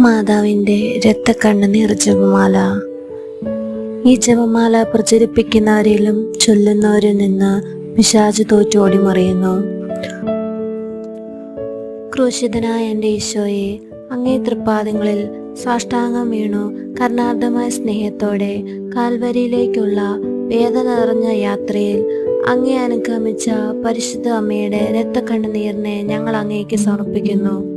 മാതാവിന്റെ രക്തക്കണ്ണുനീർ ജപമാല ഈ ജപമാല പ്രചരിപ്പിക്കുന്നവരിലും ചൊല്ലുന്നവരിൽ നിന്ന് പിശാച് തോറ്റോടി മറിയുന്നു ക്രൂശിതനായ എന്റെ ഈശോയെ അങ്ങേ തൃപ്പാദങ്ങളിൽ സാഷ്ടാംഗം വീണു. കർണാർദ്ധമായ സ്നേഹത്തോടെ കാൽവരിയിലേക്കുള്ള വേദന നിറഞ്ഞ യാത്രയിൽ അങ്ങേ അനുഗമിച്ച പരിശുദ്ധ അമ്മയുടെ രക്തക്കണ്ണുനീരിനെ ഞങ്ങൾ അങ്ങേക്ക് സമർപ്പിക്കുന്നു.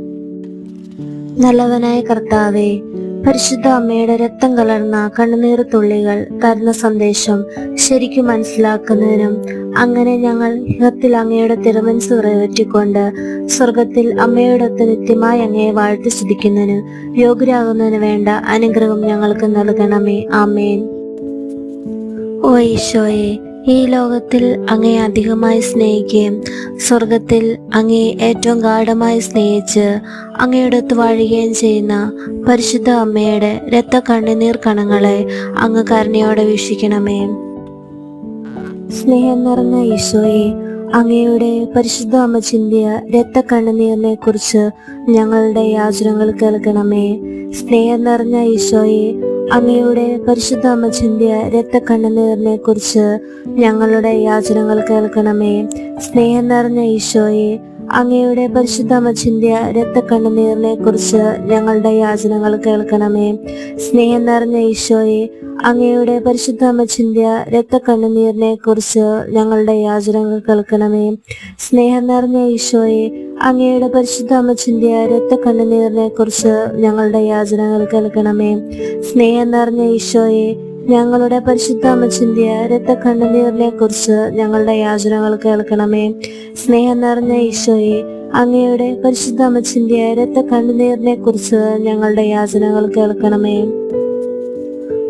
നല്ലവനായ കർത്താവെ പരിശുദ്ധ അമ്മയുടെ രക്തം കലർന്ന കണ്ണുനീർ തുള്ളികൾ തരുന്ന സന്ദേശം ശരിക്കും മനസ്സിലാക്കുന്നതിനും അങ്ങനെ ഞങ്ങൾ ഇഹത്തിൽ അങ്ങയുടെ തിരുമനസ് നിറവേറ്റിക്കൊണ്ട് സ്വർഗത്തിൽ അമ്മയോടൊത്ത് നിത്യമായി അങ്ങയെ വാഴ്ത്തി സ്തുതിക്കുന്നതിന് യോഗ്യരാകുന്നതിന് വേണ്ട അനുഗ്രഹം ഞങ്ങൾക്ക് നൽകണമേ. ആമേൻ. ഓ ഈശോയെ ഈ ലോകത്തിൽ അങ്ങേ അധികമായി സ്നേഹിക്കുകയും സ്വർഗത്തിൽ അങ്ങേ ഏറ്റവും ഗാഠമായി സ്നേഹിച്ച് അങ്ങയോടൊത്ത് വാഴുകയും ചെയ്യുന്ന പരിശുദ്ധ അമ്മയുടെ രക്ത കണ്ണുനീർ കണങ്ങളെ അങ്ങ് കരുണയോടെ വീക്ഷിക്കണമേ. സ്നേഹം നിറഞ്ഞ ഈശോയെ അങ്ങയുടെ പരിശുദ്ധ അമ്മ ചിന്തിയ രക്ത കണ്ണുനീറിനെ കുറിച്ച് ഞങ്ങളുടെ യാചനകൾ കേൾക്കണമേ. സ്നേഹം നിറഞ്ഞ ഈശോയെ അങ്ങയുടെ പരിശുദ്ധ അമ്മച്ചിന്റെ രക്തക്കണ്ണുനീറിനെ രക്ത കുറിച്ച് ഞങ്ങളുടെ യാചനകൾ കേൾക്കണമേ. സ്നേഹം നിറഞ്ഞ ഈശോയെ അങ്ങയുടെ പരിശുദ്ധ രക്തക്കണ്ണുനീറിനെ കുറിച്ച് ഞങ്ങളുടെ യാചനകൾ കേൾക്കണമേ. സ്നേഹം നിറഞ്ഞ ഈശോയെ അങ്ങയുടെ പരിശുദ്ധ അമ്മ ചിന്തിയ രക്ത കുറിച്ച് ഞങ്ങളുടെ യാചനകൾ കേൾക്കണമേ. സ്നേഹം നിറഞ്ഞ ഈശോയെ അങ്ങയുടെ പരിശുദ്ധ അമ്മ ചിന്തിയ രക്ത കുറിച്ച് ഞങ്ങളുടെ യാചനകൾ കേൾക്കണമേ. സ്നേഹം നിറഞ്ഞ ഈശോയെ ഞങ്ങളുടെ പരിശുദ്ധ അമ്മച്ചിന്റെ ചിന്തിയ രക്ത കണ്ണുനീരിനെ കുറിച്ച് ഞങ്ങളുടെ യാചനകൾ കേൾക്കണമേ. സ്നേഹം നിറഞ്ഞ ഈശോയെ അങ്ങയുടെ പരിശുദ്ധ അമ്മച്ചിന്റെ ചിന്തിയ രക്ത കണ്ണുനീരിനെ കുറിച്ച് ഞങ്ങളുടെ യാചനകൾ കേൾക്കണമേ.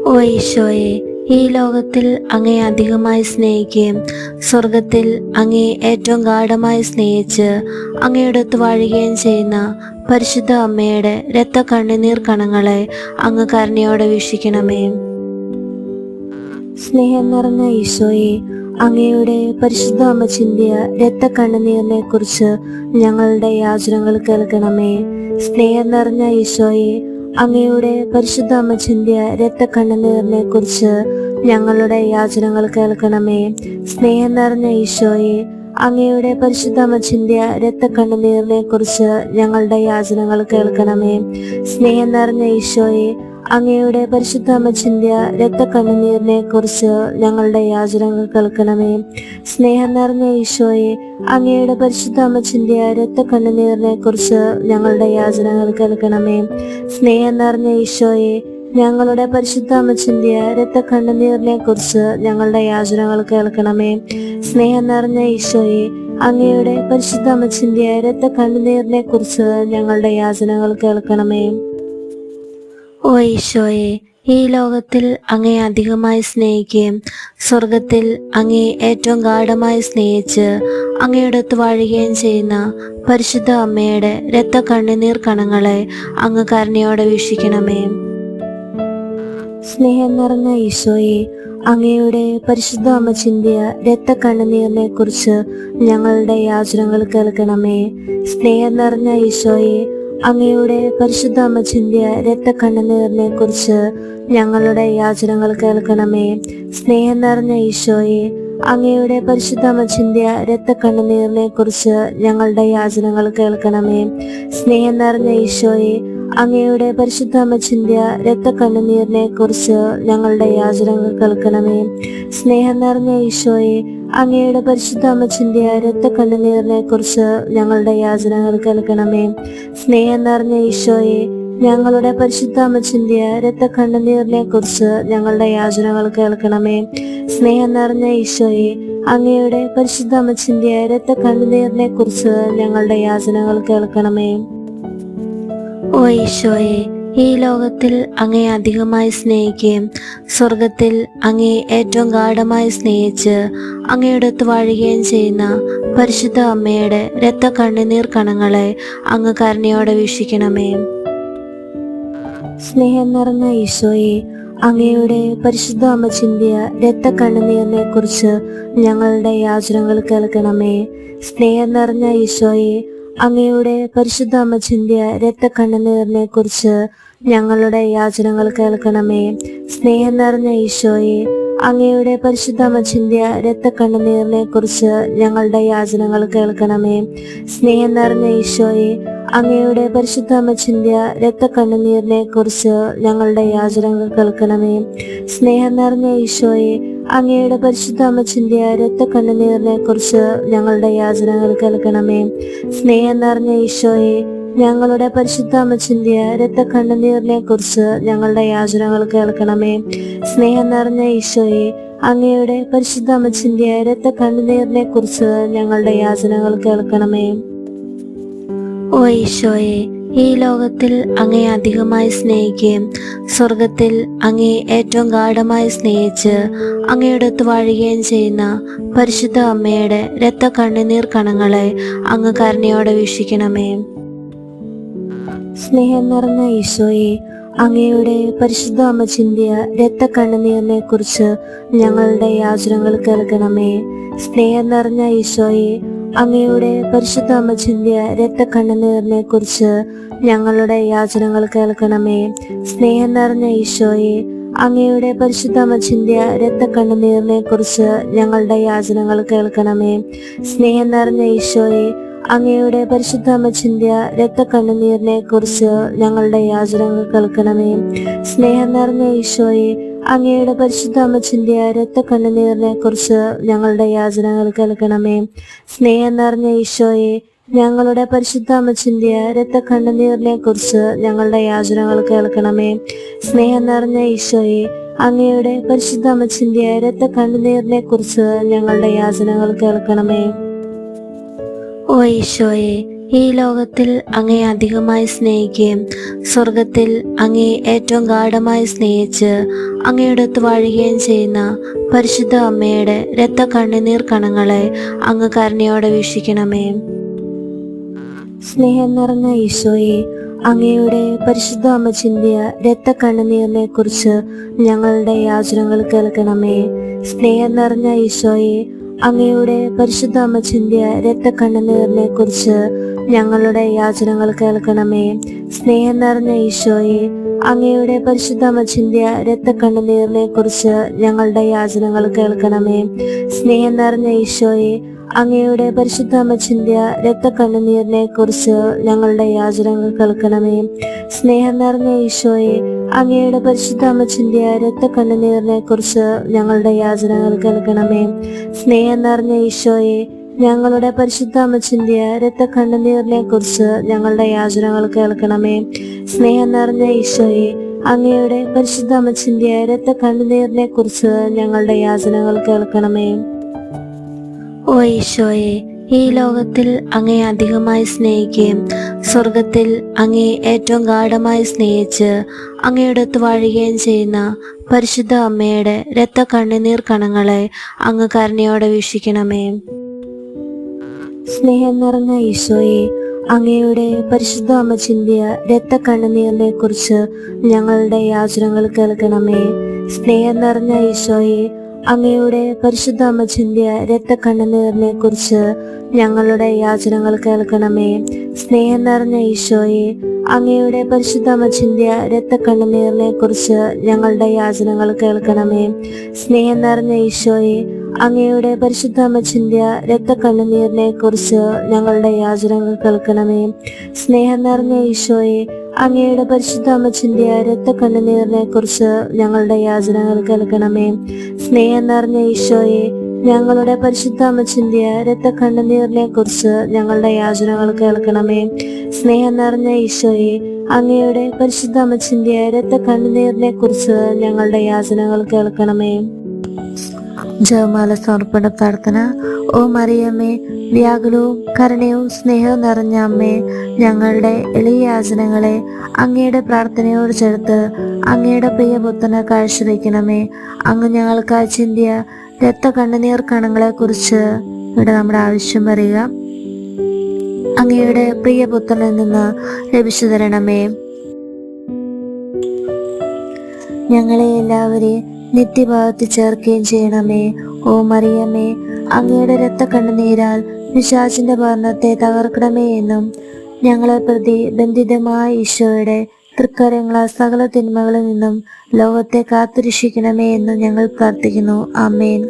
ഓ ഈശോയെ ഈ ലോകത്തിൽ അങ്ങേ അധികമായി സ്നേഹിക്കുകയും സ്വർഗത്തിൽ അങ്ങേ ഏറ്റവും ഗാഠമായി സ്നേഹിച്ച് അങ്ങയോടൊത്ത് വാഴുകയും ചെയ്യുന്ന പരിശുദ്ധ അമ്മയുടെ രക്ത കണ്ണുനീർ കണങ്ങളെ അങ്ങ് കരുണയോടെ വീക്ഷിക്കണമേ. സ്നേഹം നിറഞ്ഞ ഈശോയെ അങ്ങയുടെ പരിശുദ്ധ അമ്മ ചിന്തിയ രക്ത കണ്ണുനീരിനെ കുറിച്ച് ഞങ്ങളുടെ യാചനകൾ കേൾക്കണമേ. സ്നേഹം നിറഞ്ഞ ഈശോയെ അങ്ങയുടെ പരിശുദ്ധ അമ്മ ചിന്തിയ രക്ത കണ്ണുനീരിനെ കുറിച്ച് ഞങ്ങളുടെ യാചനകൾ കേൾക്കണമേ. സ്നേഹം നിറഞ്ഞ ഈശോയെ അങ്ങയുടെ പരിശുദ്ധ അമ്മ ചിന്തിയ രക്ത കണ്ണുനീരിനെ കുറിച്ച് ഞങ്ങളുടെ യാചനകൾ കേൾക്കണമേ. സ്നേഹം നിറഞ്ഞ ഈശോയെ അങ്ങയുടെ പരിശുദ്ധ അമ്മച്ചിന്റെ രക്തക്കണ്ണുനീരിനെ കുറിച്ച് ഞങ്ങളുടെ യാചനകൾ കേൾക്കണമേ. സ്നേഹം നിറഞ്ഞ ഈശോയെ അങ്ങയുടെ പരിശുദ്ധ അമ്മച്ചിന്റെ രക്തക്കണ്ണുനീരിനെ കുറിച്ച് ഞങ്ങളുടെ യാചനകൾ കേൾക്കണമേ. സ്നേഹം നിറഞ്ഞ ഈശോയെ ഞങ്ങളുടെ പരിശുദ്ധ അമ്മച്ചിന്റെ രക്തക്കണ്ണുനീരിനെ കുറിച്ച് ഞങ്ങളുടെ യാചനകൾ കേൾക്കണമേ. സ്നേഹം നിറഞ്ഞ ഈശോയെ അങ്ങയുടെ പരിശുദ്ധ അമ്മച്ചിന്റെ രക്തക്കണ്ണുനീരിനെ കുറിച്ച് ഞങ്ങളുടെ യാചനകൾ കേൾക്കണമേ. ഓ ഈശോയെ ഈ ലോകത്തിൽ അങ്ങേ അധികമായി സ്നേഹിക്കുകയും സ്വർഗത്തിൽ അങ്ങേ ഏറ്റവും ഗാഠമായി സ്നേഹിച്ച് അങ്ങയോടൊത്ത് വാഴുകയും ചെയ്യുന്ന പരിശുദ്ധ അമ്മയുടെ രക്ത കണ്ണുനീർ കണങ്ങളെ അങ്ങ് കരുണയോടെ വീക്ഷിക്കണമേ. സ്നേഹം നിറഞ്ഞ ഈശോയെ അങ്ങയുടെ പരിശുദ്ധ അമ്മ ചിന്തിയ രക്ത കണ്ണുനീറിനെ കുറിച്ച് ഞങ്ങളുടെ യാചനകൾ കേൾക്കണമേ. സ്നേഹം നിറഞ്ഞ ഈശോയെ അങ്ങയുടെ പരിശുദ്ധ അമ്മ ചിന്തിയ രക്ത കുറിച്ച് ഞങ്ങളുടെ യാചനകൾ കേൾക്കണമേ. സ്നേഹം നിറഞ്ഞ ഈശോയെ അങ്ങയുടെ പരിശുദ്ധ അമ്മ ചിന്തിയ രക്ത കുറിച്ച് ഞങ്ങളുടെ യാചനകൾ കേൾക്കണമേ. സ്നേഹം നിറഞ്ഞ ഈശോയെ അങ്ങയുടെ പരിശുദ്ധ അമ്മ ചിന്തിയ രക്ത കുറിച്ച് ഞങ്ങളുടെ യാചനകൾ കേൾക്കണമേ. സ്നേഹം നിറഞ്ഞ ഈശോയെ അങ്ങയുടെ പരിശുദ്ധ അമ്മച്ചിന്റെ രക്ത കണ്ണുനീറിനെ കുറിച്ച് ഞങ്ങളുടെ യാചനകൾ കേൾക്കണമേ. സ്നേഹം നിറഞ്ഞ ഈശോയെ ഞങ്ങളുടെ പരിശുദ്ധ അമ്മച്ചിന്റെ രക്ത കണ്ണുനീറിനെ കുറിച്ച് ഞങ്ങളുടെ യാചനകൾ കേൾക്കണമേ. സ്നേഹം നിറഞ്ഞ ഈശോയെ അങ്ങയുടെ പരിശുദ്ധ അമ്മച്ചിന്റെ രക്ത കണ്ണുനീറിനെ കുറിച്ച് ഞങ്ങളുടെ യാചനകൾ കേൾക്കണമേ. ഓ ഈശോയെ ഈ ലോകത്തിൽ അങ്ങേ അധികമായി സ്നേഹിക്കുകയും സ്വർഗത്തിൽ അങ്ങേ ഏറ്റവും ഗാഠമായി സ്നേഹിച്ച് അങ്ങയോടൊത്ത് വാഴുകയും ചെയ്യുന്ന പരിശുദ്ധ അമ്മയുടെ രക്ത കണ്ണുനീർ കണങ്ങളെ അങ്ങ് കരുണയോടെ വീക്ഷിക്കണമേ. സ്നേഹം നിറഞ്ഞ ഈശോയെ അങ്ങയുടെ പരിശുദ്ധ അമ്മ ചിന്തിയ രക്ത കണ്ണുനീറിനെ കുറിച്ച് ഞങ്ങളുടെ യാചനകൾ കേൾക്കണമേ. സ്നേഹം നിറഞ്ഞ ഈശോയെ അങ്ങയുടെ പരിശുദ്ധ അമ്മച്ചിന്റെ രക്തക്കണ്ണനീറിനെ കുറിച്ച് ഞങ്ങളുടെ യാചനകൾ കേൾക്കണമേ. സ്നേഹം നിറഞ്ഞ ഈശോയെ അങ്ങയുടെ പരിശുദ്ധ അമ്മച്ചിന്റെ രക്തക്കണ്ണുനീറിനെ കുറിച്ച് ഞങ്ങളുടെ യാചനകൾ കേൾക്കണമേ. സ്നേഹം നിറഞ്ഞ ഈശോയെ അങ്ങയുടെ പരിശുദ്ധ അമ്മച്ചിന്റെ രക്തക്കണ്ണുനീറിനെ കുറിച്ച് ഞങ്ങളുടെ യാചനകൾ കേൾക്കണമേ. സ്നേഹം നിറഞ്ഞ ഈശോയെ അങ്ങയുടെ പരിശുദ്ധ അമ്മ രക്ത കണ്ണുനീറിനെ കുറിച്ച് ഞങ്ങളുടെ യാചനകൾ കേൾക്കണമേ. സ്നേഹം നിറഞ്ഞ ഈശോയെ ഞങ്ങളുടെ പരിശുദ്ധ അമ്മ രക്ത കണ്ണുനീറിനെ കുറിച്ച് ഞങ്ങളുടെ യാചനകൾ കേൾക്കണമേ. സ്നേഹം നിറഞ്ഞ ഈശോയെ അങ്ങയുടെ പരിശുദ്ധ അമ്മ രക്ത കണ്ണുനീറിനെ കുറിച്ച് ഞങ്ങളുടെ യാചനകൾ കേൾക്കണമേ. ഓ ഈശോയെ ഈ ലോകത്തിൽ അങ്ങേ അധികമായി സ്നേഹിക്കുകയും സ്വർഗത്തിൽ അങ്ങേ ഏറ്റവും ഗാഠമായി സ്നേഹിച്ച് അങ്ങയുടെ അടുത്ത് വാഴുകയും ചെയ്യുന്ന പരിശുദ്ധ അമ്മയുടെ രക്ത കണ്ണുനീർ കണങ്ങളെ അങ്ങ് കരുണയോടെ വീക്ഷിക്കണമേ. സ്നേഹം നിറഞ്ഞ ഈശോയെ അങ്ങയുടെ പരിശുദ്ധ അമ്മ ചിന്തിയ രക്ത കണ്ണുനീറിനെ കുറിച്ച് ഞങ്ങളുടെ യാചനകൾ കേൾക്കണമേ. സ്നേഹം നിറഞ്ഞ ഈശോയെ അങ്ങയുടെ പരിശുദ്ധ അമ്മച്ചിന്റെ രക്തക്കണ്ണുനീറിനെ രക്ത കണ്ണുനീറിനെ കുറിച്ച് ഞങ്ങളുടെ യാചനകൾ കേൾക്കണമേ. സ്നേഹം നിറഞ്ഞ ഈശോയെ അങ്ങയുടെ പരിശുദ്ധ അമ്മച്ചിന്റെ രക്തക്കണ്ണുനീറിനെ രക്ത കണ്ണുനീറിനെ കുറിച്ച് ഞങ്ങളുടെ യാചനകൾ കേൾക്കണമേ. സ്നേഹം നിറഞ്ഞ ഈശോയെ അങ്ങയുടെ പരിശുദ്ധ അമ്മച്ചിന്റെ ചിന്തിയ രക്ത കുറിച്ച് ഞങ്ങളുടെ യാചനകൾ കേൾക്കണമേ. സ്നേഹം നിറഞ്ഞ ഈശോയെ അങ്ങയുടെ പരിശുദ്ധ അമ്മച്ചിന്റെ രക്തക്കണ്ണുനീരിനെ കുറിച്ച് ഞങ്ങളുടെ യാചനകൾ കേൾക്കണമേ. സ്നേഹം നിറഞ്ഞ ഈശോയെ ഞങ്ങളുടെ പരിശുദ്ധ അമ്മച്ചിന്റെ രക്തക്കണ്ണുനീരിനെ കുറിച്ച് ഞങ്ങളുടെ യാചനകൾ കേൾക്കണമേ. സ്നേഹം നിറഞ്ഞ ഈശോയെ അങ്ങയുടെ പരിശുദ്ധ അമ്മച്ചിന്റെ രക്തക്കണ്ണുനീരിനെ കുറിച്ച് ഞങ്ങളുടെ യാചനകൾ കേൾക്കണമേ. ഓ ഈശോയെ ഈ ലോകത്തിൽ അങ്ങേ അധികമായി സ്നേഹിക്കുകയും സ്വർഗത്തിൽ അങ്ങേ ഏറ്റവും ഗാഠമായി സ്നേഹിച്ച് അങ്ങയുടെ ഒത്ത് വാഴുകയും ചെയ്യുന്ന പരിശുദ്ധ അമ്മയുടെ രക്ത കണ്ണുനീർ കണങ്ങളെ അങ്ങ് കരുണയോടെ വീക്ഷിക്കണമേ. സ്നേഹം നിറഞ്ഞ ഈശോയെ അങ്ങയുടെ പരിശുദ്ധ അമ്മ ചിന്തിയ രക്ത കണ്ണുനീറിനെ കുറിച്ച് ഞങ്ങളുടെ യാചനകൾ കേൾക്കണമേ. സ്നേഹം നിറഞ്ഞ ഈശോയെ അങ്ങയുടെ പരിശുദ്ധ അമ്മ ചിന്തിയ രക്ത കണ്ണുനീറിനെ കുറിച്ച് ഞങ്ങളുടെ യാചനകൾ കേൾക്കണമേ. സ്നേഹം നിറഞ്ഞ ഈശോയെ അങ്ങയുടെ പരിശുദ്ധ അമ്മ ചിന്തിയ രക്ത കണ്ണുനീറിനെ കുറിച്ച് ഞങ്ങളുടെ യാചനകൾ കേൾക്കണമേ. സ്നേഹം നിറഞ്ഞ ഈശോയെ അങ്ങയുടെ പരിശുദ്ധ അമ്മച്ചിന്റെ രക്തക്കണ്ണുനീരിനെ രക്ത കുറിച്ച് ഞങ്ങളുടെ യാചനകൾ കേൾക്കണമേ. സ്നേഹം നിറഞ്ഞ ഈശോയെ അങ്ങയുടെ പരിശുദ്ധ അമ്മച്ചിന്റെ രക്തക്കണ്ണുനീരിനെ രക്ത കുറിച്ച് ഞങ്ങളുടെ യാചനകൾ കേൾക്കണമേ. സ്നേഹം നിറഞ്ഞ ഈശോയെ ഞങ്ങളുടെ പരിശുദ്ധ അമ്മച്ചിന്റെ രക്തക്കണ്ണുനീരിനെ രക്ത കുറിച്ച് ഞങ്ങളുടെ യാചനകൾ കേൾക്കണമേ. സ്നേഹം നിറഞ്ഞ ഈശോയെ അങ്ങയുടെ പരിശുദ്ധ അമ്മച്ചിന്റെ രക്തക്കണ്ണുനീരിനെ രക്ത കുറിച്ച് ഞങ്ങളുടെ യാചനകൾ കേൾക്കണമേ. ഓ ഈശോയെ ഈ ലോകത്തിൽ അങ്ങേ അധികമായി സ്നേഹിക്കുകയും സ്വർഗത്തിൽ അങ്ങേ ഏറ്റവും ഗാഠമായി സ്നേഹിച്ച് അങ്ങയുടെ ഒത്ത് വാഴുകയും ചെയ്യുന്ന പരിശുദ്ധ അമ്മയുടെ രക്ത കണ്ണുനീർ കണങ്ങളെ അങ്ങ് കരുണയോടെ വീക്ഷിക്കണമേ. സ്നേഹം നിറഞ്ഞ ഈശോയെ അങ്ങയുടെ പരിശുദ്ധ അമ്മ ചിന്തിയ രക്ത കണ്ണുനീറിനെ കുറിച്ച് ഞങ്ങളുടെ യാചനകൾ കേൾക്കണമേ. സ്നേഹം നിറഞ്ഞ ഈശോയെ അങ്ങയുടെ പരിശുദ്ധ അമ്മ ചിന്തിയ രക്ത കുറിച്ച് ഞങ്ങളുടെ യാചനകൾ കേൾക്കണമേ. സ്നേഹം നിറഞ്ഞ ഈശോയെ അങ്ങയുടെ പരിശുദ്ധ അമ്മ ചിന്തിയ രക്ത കുറിച്ച് ഞങ്ങളുടെ യാചനകൾ കേൾക്കണമേ. സ്നേഹം നിറഞ്ഞ ഈശോയെ അങ്ങയുടെ പരിശുദ്ധ രക്തക്കണ്ണുനീരിനെ കുറിച്ച് ഞങ്ങളുടെ യാചനകൾ കേൾക്കണമേ. സ്നേഹം നിറഞ്ഞ ഈശോയെ അങ്ങയുടെ പരിശുദ്ധ അമ്മച്ചിന്റെ രക്തക്കണ്ണുനീരിനെ കുറിച്ച് ഞങ്ങളുടെ യാചനകൾ കേൾക്കണമേ. സ്നേഹം നിറഞ്ഞ ഈശോയെ ഞങ്ങളുടെ പരിശുദ്ധ അമ്മച്ചിന്റെ രക്തക്കണ്ണുനീരിനെ കുറിച്ച് ഞങ്ങളുടെ യാചനകൾ കേൾക്കണമേ. സ്നേഹം നിറഞ്ഞ ഈശോയെ അങ്ങയുടെ പരിശുദ്ധ അമ്മച്ചിന്റെ രക്തക്കണ്ണുനീരിനെ കുറിച്ച് ഞങ്ങളുടെ യാചനകൾ കേൾക്കണമേ. ജപമാല സമർപ്പണ പ്രാർത്ഥന. ഓ മറിയമ്മേ വ്യാകുലവും കരുണയും സ്നേഹവും നിറഞ്ഞ അമ്മേ ഞങ്ങളുടെ എളിയ യാചനകളെ അങ്ങയുടെ പ്രാർത്ഥനയോട് ചേർത്ത് അങ്ങയുടെ പ്രിയപുത്രനെ കാഴ്ചവെക്കണമേ അങ്ങ് ഞങ്ങൾക്കായി ചിന്തിയ രക്ത കണ്ണുനീർ കണങ്ങളെ കുറിച്ച് ഇവിടെ നമ്മുടെ ആവശ്യം പറയുക. അങ്ങയുടെ പ്രിയപുത്രനിൽ നിന്ന് ലഭിച്ചു തരണമേ. ഞങ്ങളെ എല്ലാവരെയും നിത്യഭാവത്തിൽ ചേർക്കുകയും ചെയ്യണമേ. ഓ മറിയമ്മേ അങ്ങയുടെ രക്ത കണ്ണുനീരാൽ പിശാചിന്റെ ഭരണത്തെ തകർക്കണമേ എന്നും ഞങ്ങളെ പ്രതി ബന്ധിതമായ ഈശോയുടെ തൃക്കരങ്ങളാൽ സകല തിന്മകളിൽ നിന്നും ലോകത്തെ കാത്തുരക്ഷിക്കണമേ എന്നും ഞങ്ങൾ പ്രാർത്ഥിക്കുന്നു. ആമേൻ.